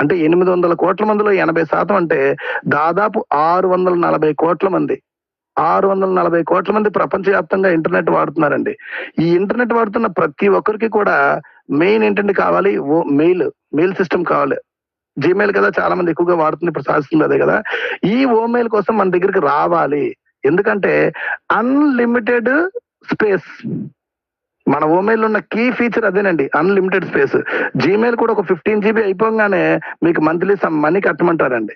అంటే ఎనిమిది వందల కోట్ల మందిలో ఎనభై శాతం అంటే దాదాపు ఆరు వందల నలభై కోట్ల మంది. ఆరు వందల నలభై కోట్ల మంది ప్రపంచవ్యాప్తంగా ఇంటర్నెట్ వాడుతున్నారండి. ఈ ఇంటర్నెట్ వాడుతున్న ప్రతి ఒక్కరికి కూడా మెయిన్ ఏంటంటే కావాలి ఓ మెయిల్ మెయిల్ సిస్టమ్ కావాలి. జీమెయిల్ కదా చాలా మంది ఎక్కువగా వాడుతుంది ఇప్పుడు సాధిస్తుంది అదే కదా. ఈ ఓమెయిల్ కోసం మన దగ్గరికి రావాలి. ఎందుకంటే అన్లిమిటెడ్ స్పేస్. మన ఓమెయిల్ ఉన్న కీ ఫీచర్ అదేనండి అన్లిమిటెడ్ స్పేస్ జీమెయిల్ కూడా ఒక ఫిఫ్టీన్ జీబీ అయిపోగానే మీకు మంత్లీ సమ్ మనీ కట్టమంటారండి.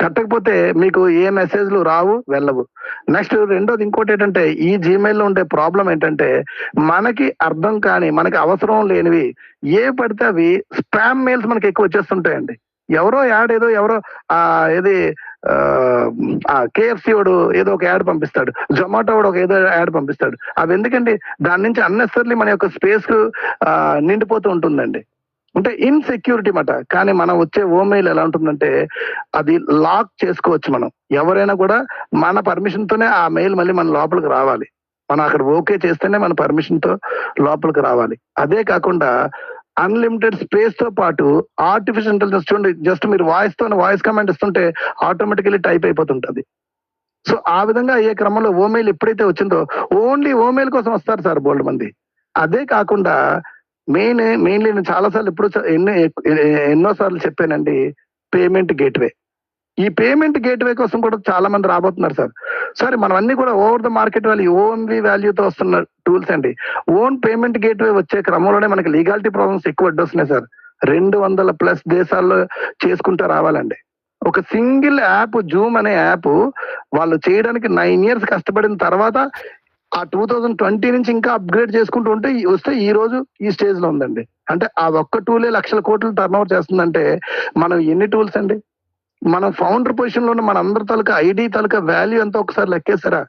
కట్టకపోతే మీకు ఏ మెసేజ్లు రావు వెళ్ళవు. నెక్స్ట్ రెండోది ఇంకోటి ఏంటంటే ఈ జీమెయిల్లో ఉండే ప్రాబ్లం ఏంటంటే మనకి అర్థం కాని మనకి అవసరం లేనివి ఏ పడితే అవి స్పామ్ మెయిల్స్ మనకి ఎక్కువ వచ్చేస్తుంటాయండి. ఎవరో యాడ్ ఏదో ఎవరో ఆ ఏది కేఎఫ్సి వాడు ఏదో ఒక యాడ్ పంపిస్తాడు. జొమాటో వాడు ఒక ఏదో యాడ్ పంపిస్తాడు. అవి ఎందుకండి? దాని నుంచి అన్నెసర్లీ మన యొక్క స్పేస్ నిండిపోతూ ఉంటుందండి. అంటే ఇన్సెక్యూరిటీ మాట. కానీ మనం వచ్చే ఓమెయిల్ ఎలా ఉంటుందంటే అది లాక్ చేసుకోవచ్చు మనం. ఎవరైనా కూడా మన పర్మిషన్తోనే ఆ మెయిల్ మళ్ళీ మన లోపలికి రావాలి. మనం అక్కడ ఓకే చేస్తేనే మన పర్మిషన్తో లోపలికి రావాలి. అదే కాకుండా అన్లిమిటెడ్ స్పేస్తో పాటు ఆర్టిఫిషియల్ ఇంటెలిజెన్స్ చూడండి జస్ట్ మీరు వాయిస్తో వాయిస్ కమాండ్ ఇస్తుంటే ఆటోమేటికలీ టైప్ అయిపోతుంటది. సో ఆ విధంగా అయ్యే క్రమంలో ఓమెయిల్ ఎప్పుడైతే వచ్చిందో ఓన్లీ ఓమెయిల్ కోసం వస్తారు సార్ బోల్డ్ మంది. అదే కాకుండా మెయిన్ మెయిన్లీ నేను చాలాసార్లు ఎప్పుడు ఎన్నో ఎన్నో సార్లు చెప్పానండి పేమెంట్ గేట్వే ఈ పేమెంట్ గేట్వే కోసం కూడా చాలా మంది రాబోతున్నారు సార్. సరే మనం అన్ని కూడా over the market value only వాల్యూతో వస్తున్న టూల్స్ అండి. ఓన్ పేమెంట్ గేట్వే వచ్చే క్రమంలోనే మనకి లీగాలిటీ ప్రాబ్లమ్స్ ఎక్కువ అడ్డొస్తున్నాయి సార్ రెండు వందల ప్లస్ దేశాల్లో చేసుకుంటూ రావాలండి. ఒక సింగిల్ యాప్ జూమ్ అనే యాప్ వాళ్ళు చేయడానికి నైన్ ఇయర్స్ కష్టపడిన తర్వాత ఆ టూ థౌజండ్ ట్వంటీ నుంచి ఇంకా అప్గ్రేడ్ చేసుకుంటూ ఉంటే వస్తే ఈ రోజు ఈ స్టేజ్లో ఉందండి. అంటే ఆ ఒక్క టూలే లక్షల కోట్లు టర్న్ ఓవర్ చేస్తుందంటే మనం ఎన్ని టూల్స్ అండి? మనం ఫౌండర్ పొజిషన్లో ఉన్న మన అందరి తాలూకా ఐడి తాలూకా వాల్యూ ఎంత ఒకసారి లెక్కేసారా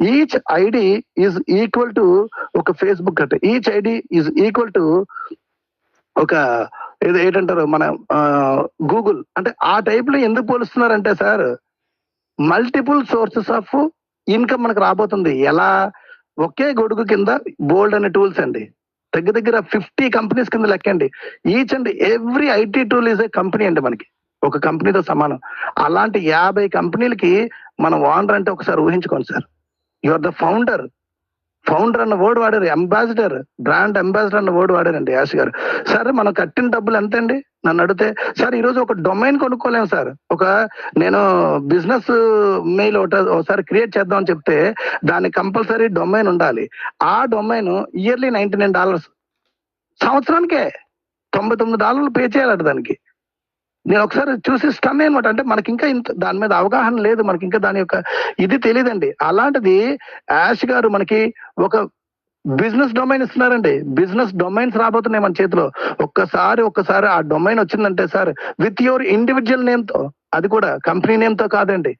each ID is equal to ఒక ఫేస్బుక్ అంటే each ID is equal to ఒక ఏదో ఏంటంటారు మన గూగుల్ అంటే ఆ టైప్లో ఎందుకు పోలుస్తున్నారంటే sir multiple sources of income మనకు రాబోతుంది. ఎలా? ఒకే గొడుగు కింద బోల్డ్ అనే టూల్స్ అండి. దగ్గర దగ్గర ఫిఫ్టీ కంపెనీస్ కింద లెక్కండి. Each and every IT tool is a company అండి మనకి. ఒక కంపెనీతో సమానం. అలాంటి యాభై కంపెనీలకి మనం ఓనర్ అంటే ఒకసారి ఊహించుకోండి sir. You are the founder founder అన్న వర్డ్ వాడారు అంబాసిడర్ బ్రాండ్ అంబాసిడర్ అన్న వర్డ్ వాడారండి యాస్ గారు. సరే మనం కట్టిన డబ్బులు ఎంత అండి నన్ను అడిగితే సార్ ఈరోజు ఒక డొమైన్ కొనుక్కోలేము సార్. ఒక నేను బిజినెస్ మెయిల్ ఒకసారి క్రియేట్ చేద్దామని చెప్తే దానికి కంపల్సరీ డొమైన్ ఉండాలి. ఆ domain yearly ninety nine dollars సంవత్సరానికే తొంభై తొమ్మిది డాలర్లు పే చేయాలట దానికి. నేను ఒకసారి చూసి స్టన్ అనమాట అంటే మనకి ఇంకా ఇంత దాని మీద అవగాహన లేదు. మనకి ఇంకా దాని యొక్క ఇది తెలియదండి. అలాంటిది యాష్ గారు మనకి ఒక బిజినెస్ డొమైన్ ఇస్తున్నారండి. బిజినెస్ డొమైన్స్ రాబోతున్నాయి మన చేతిలో. ఒక్కసారి ఒక్కసారి ఆ డొమైన్ వచ్చిందంటే సార్ విత్ యువర్ ఇండివిజువల్ నేమ్తో అది కూడా కంపెనీ నేమ్తో కాదండి.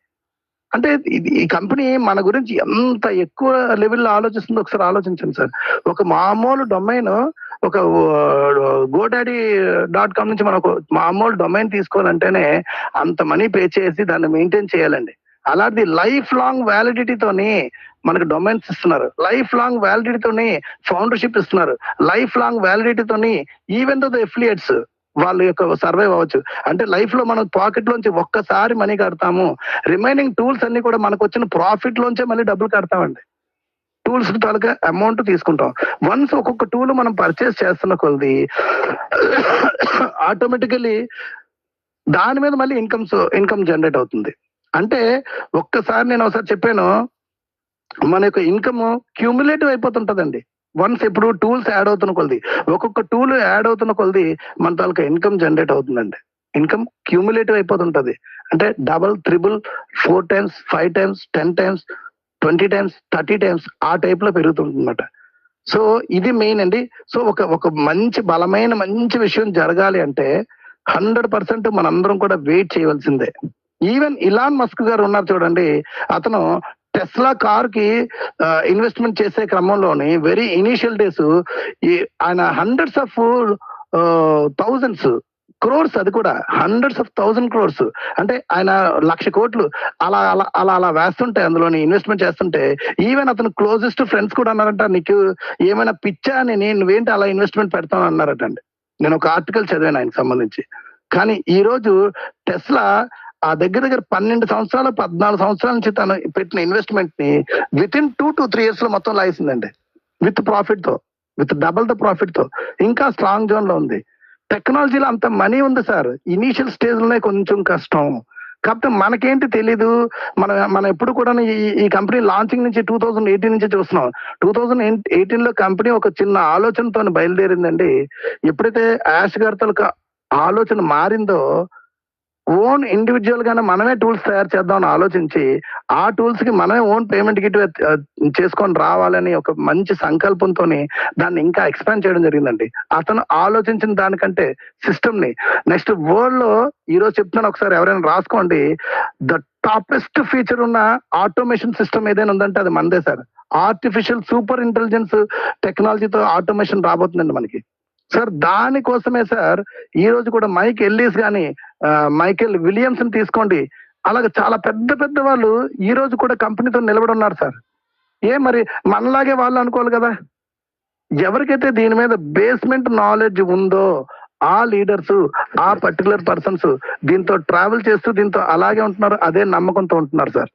అంటే ఇది- ఈ కంపెనీ మన గురించి ఎంత ఎక్కువ లెవెల్లో ఆలోచిస్తుందో ఒకసారి ఆలోచించండి సార్. ఒక మామూలు డొమైన్ ఒక గోడాడీ డాట్ కామ్ నుంచి మనకు మామూలు డొమైన్ తీసుకోవాలంటేనే అంత మనీ పే చేసి దాన్ని మెయింటైన్ చేయాలండి. అలాంటి లైఫ్ లాంగ్ వ్యాలిడిటీతోని మనకు డొమైన్స్ ఇస్తున్నారు. లైఫ్ లాంగ్ వ్యాలిడిటీతోని ఫౌండర్షిప్ ఇస్తున్నారు. లైఫ్ లాంగ్ వ్యాలిడిటీతోని ఈవెన్ దో ద ఎఫిలియట్స్ వాళ్ళ యొక్క సర్వైవ్ అవ్వచ్చు. అంటే లైఫ్లో మనం పాకెట్ లోంచి ఒక్కసారి మనీ కడతాము. రిమైనింగ్ టూల్స్ అన్ని కూడా మనకు వచ్చిన ప్రాఫిట్ లోంచే మళ్ళీ డబ్బులు కడతామండి. టూల్స్ తాలూకా అమౌంట్ తీసుకుంటాం. వన్స్ ఒక్కొక్క టూల్ మనం పర్చేస్ చేస్తున్న కొద్ది ఆటోమేటికలీ దాని మీద మళ్ళీ ఇన్కమ్ ఇన్కమ్ జనరేట్ అవుతుంది. అంటే ఒక్కసారి నేను ఒకసారి చెప్పాను మన యొక్క ఇన్కమ్ క్యూములేటివ్ అయిపోతుంటదండి. వన్స్ ఇప్పుడు టూల్స్ యాడ్ అవుతున్న కొలది ఒక్కొక్క టూల్ యాడ్ అవుతున్న కొలది మన తాలూకా ఇన్కమ్ జనరేట్ అవుతుందండి. ఇన్కమ్ క్యూములేటివ్ అయిపోతుంటది. అంటే double triple four times five times ten times twenty times thirty times ఆ టైప్లో పెరుగుతుందన్నమాట. సో ఇది మెయిన్ అండి. సో ఒక ఒక మంచి బలమైన మంచి విషయం జరగాలి అంటే హండ్రెడ్ పర్సెంట్ మనందరం కూడా వెయిట్ చేయవలసిందే. ఈవెన్ ఇలాన్ మస్క్ గారు ఉన్నారు చూడండి అతను టెస్లా కార్కి ఇన్వెస్ట్మెంట్ చేసే క్రమంలోని వెరీ ఇనిషియల్ డేస్ ఆయన హండ్రెడ్స్ ఆఫ్ థౌజండ్స్ క్రోర్స్ అది కూడా హండ్రెడ్స్ ఆఫ్ థౌజండ్ క్రోర్స్ అంటే ఆయన లక్ష కోట్లు అలా అలా అలా అలా వేస్తుంటే అందులోని ఇన్వెస్ట్మెంట్ చేస్తుంటే ఈవెన్ అతను క్లోజెస్ట్ ఫ్రెండ్స్ కూడా అన్నారంట నీకు ఏమైనా పిచ్చా అని నేను నువ్వేంటి అలా ఇన్వెస్ట్మెంట్ పెడతాను అన్నారట అండి. నేను ఒక ఆర్టికల్ చదివాను ఆయనకు సంబంధించి. కానీ ఈ రోజు టెస్లా ఆ దగ్గర దగ్గర పన్నెండు సంవత్సరాలు పద్నాలుగు సంవత్సరాల నుంచి తను పెట్టిన ఇన్వెస్ట్మెంట్ని with in two to three ఇయర్స్లో మొత్తం లాగేసిందండి. విత్ ప్రాఫిట్తో విత్ డబల్ ద ప్రాఫిట్తో. ఇంకా స్ట్రాంగ్ జోన్లో ఉంది. టెక్నాలజీలో అంత మనీ ఉంది సార్. ఇనీషియల్ స్టేజ్లోనే కొంచెం కష్టం. కాకపోతే మనకేంటి తెలీదు. మన మనం ఎప్పుడు కూడా ఈ కంపెనీ లాంచింగ్ నుంచి టూ థౌజండ్ ఎయిటీన్ నుంచి చూస్తున్నాం. టూ థౌజండ్ ఎయిటీన్లో కంపెనీ ఒక చిన్న ఆలోచనతో బయలుదేరిందండి. ఎప్పుడైతే యాష్ గారితో ఆలోచన మారిందో ఓన్ ఇండివిజువల్ గానే మనమే టూల్స్ తయారు చేద్దామని ఆలోచించి ఆ టూల్స్కి మనమే ఓన్ పేమెంట్ గిట్ చేసుకొని రావాలని ఒక మంచి సంకల్పంతో దాన్ని ఇంకా ఎక్స్పాండ్ చేయడం జరిగిందండి. అతను ఆలోచించిన దానికంటే సిస్టమ్ని. నెక్స్ట్ వరల్డ్లో ఈ రోజు చెప్తున్నాను ఒకసారి ఎవరైనా రాసుకోండి. ద టాపెస్ట్ ఫీచర్ ఉన్న ఆటోమేషన్ సిస్టమ్ ఏదైనా ఉందంటే అది మనదే సార్. ఆర్టిఫిషియల్ సూపర్ ఇంటెలిజెన్స్ టెక్నాలజీతో ఆటోమేషన్ రాబోతుందండి మనకి. సార్ దానికోసమే సార్ ఈ రోజు కూడా మైక్ ఎల్లీస్ కానీ మైకేల్ విలియమ్స్ని తీసుకోండి. అలాగే చాలా పెద్ద పెద్ద వాళ్ళు ఈ రోజు కూడా కంపెనీతో నిలబడి ఉన్నారు సార్. ఏ మరి మనలాగే వాళ్ళు అనుకోవాలి కదా. ఎవరికైతే దీని మీద బేస్మెంట్ నాలెడ్జ్ ఉందో ఆ లీడర్స్ ఆ పర్టికులర్ పర్సన్స్ దీంతో ట్రావెల్ చేస్తూ దీంతో అలాగే ఉంటున్నారు అదే నమ్మకంతో ఉంటున్నారు సార్.